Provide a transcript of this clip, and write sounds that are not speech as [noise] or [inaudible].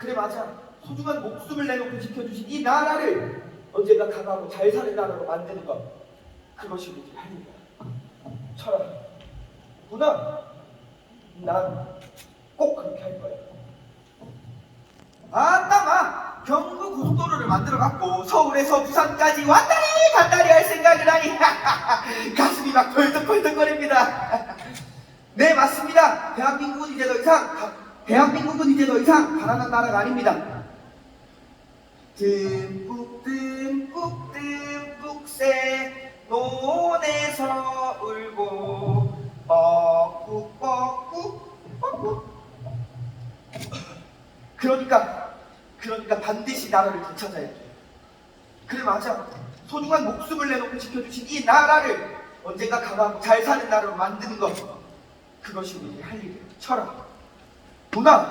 그래 맞아. 소중한 목숨을 내놓고 지켜주신 이 나라를 언젠가 강하고 잘 사는 나라로 만드는 것. 그것이 우리의 할 일이야. 철아, 누나, 난꼭 그렇게 할 거야. 아따마 경부 고속도로를 만들어 갖고 서울에서 부산까지 왔다리 갔다리 할 생각을 하니 [laughs] 가슴이 막 벌떡벌떡거립니다. [laughs] 네 맞습니다. 대한민국은 이제 더 이상 가- 대한민국은 이제 더 이상 가난한 나라가 아닙니다. 듬뿍 듬뿍 듬뿍 새 논에서 울고 뻐꾹 뻐꾹 뻐꾹 그러니까 그러니까 반드시 나라를 되찾아야 돼. 그래 맞아. 소중한 목숨을 내놓고 지켜주신 이 나라를 언젠가 강하고 잘 사는 나라로 만드는 것. 그것이 우리의 할 일이야. 철아. 누나.